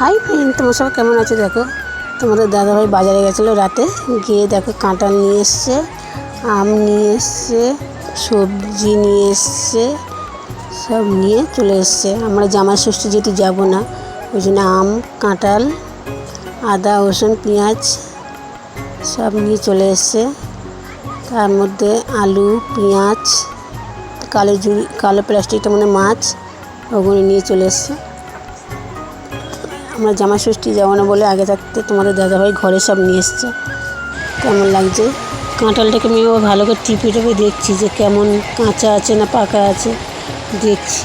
Hi friend, তোমার সব কেমন আছো? দেখো, তোমাদের দাদাভাই বাজারে গেছিল রাতে। গিয়ে দেখো, কাঁঠাল নিয়ে এসছে, আম নিয়ে এসছে, সবজি নিয়ে এসছে, সব নিয়ে চলে এসছে। আমরা জামাই ষষ্ঠী যেহেতু যাব না, ওই জন্য আম, কাঁঠাল, আদা, রসুন, পেঁয়াজ সব নিয়ে চলে এসছে। তার মধ্যে আলু, পেঁয়াজ, কালো জুড়ি, কালো প্লাস্টিকটা মানে মাছ, ওগুলো নিয়ে চলে এসছে। আমরা জামা ষষ্ঠী যাব না বলে আগে থাকতে তোমাদের দাদাভাই ঘরে সব নিয়ে এসছে। কেমন লাগছে? কাঁঠালটাকে আমি ভালো করে টিপে টিপে দেখছি যে কেমন কাঁচা আছে না পাকা আছে। দেখছি।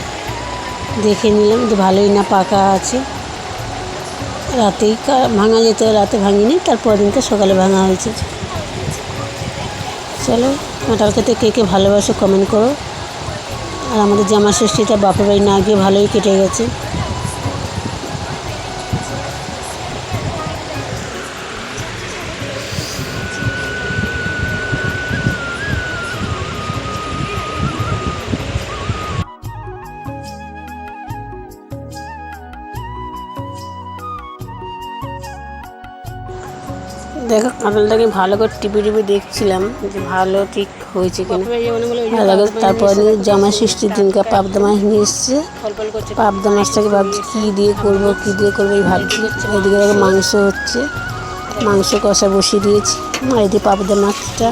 দেখে নিলাম যে ভালোই না পাকা আছে। রাতেই ভাঙা যেত, রাতে ভাঙিনি, তারপর দিনকে সকালে ভাঙা হয়েছে। চলো কাঁঠাল খেতে কে কে ভালোবাসো কমেন্ট করো। আর আমাদের জামা ষষ্ঠীটা বাপের বাড়ি না গিয়ে ভালোই কেটে গেছে। দেখো কাঁঠালটাকে ভালো করে টিপে টিপে দেখছিলাম যে ভালো ঠিক হয়েছে কিনা। তারপর জামা ষষ্ঠীর দিনকে পাবদা মাছ নিয়ে এসছে। পাবদা মাছটাকে ভাবছি কী দিয়ে করব কী দিয়ে করব এই ভাবছি। এদিকে দেখো মাংস হচ্ছে। মাংস কষা বসিয়ে দিয়েছি। আর এদিকে পাবদা মাছটা।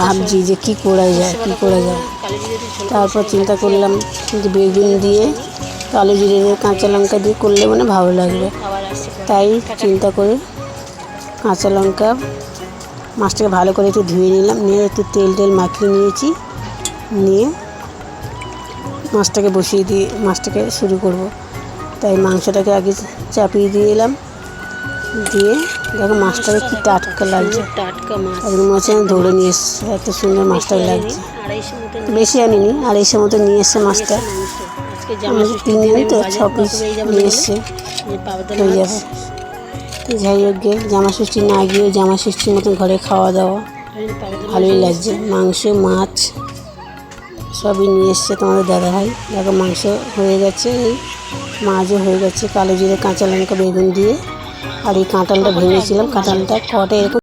ভাবছি যে কী করা যায় কী করা যায়। তারপর চিন্তা করলাম যে বেগুন দিয়ে কালো জিরে দিয়ে কাঁচা লঙ্কা দিয়ে করলে মানে ভালো লাগবে। তাই চিন্তা করে কাঁচা লঙ্কা মাছটাকে ভালো করে একটু ধুয়ে নিলাম। নিয়ে একটু তেল টেল মাখিয়ে নিয়েছি। নিয়ে মাছটাকে বসিয়ে দিয়ে মাছটাকে শুরু করব। তাই মাংসটাকে আগে চাপিয়ে দিয়ে এলাম। দিয়ে দেখো মাছটাকে কি টাটকা লাগছে। টাটকা মাছ। আমি ধরে নিয়ে এসছি এত সুন্দর মাছটা লাগছে। বেশি আনিনি আড়াইশো মতো নিয়ে এসছে মাছটা। তিনজন তো ছ পিস নিয়ে এসছে। হয়ে যাবে। যাই হোক জামা ষষ্ঠী না গিয়েও জামা ষষ্ঠীর মতন ঘরে খাওয়া দাওয়া। ভালোই লাগছে। মাংস, মাছ সবই নিয়ে এসছে তোমাদের দাদা ভাই দেখো মাংস হয়ে গেছে, এই মাছও হয়ে গেছে। কালো জিরে, কাঁচা লঙ্কা, বেগুন দিয়ে। আর এই কাঁটালটা ভেঙেছিলাম। কাঁটালটা কটা এরকম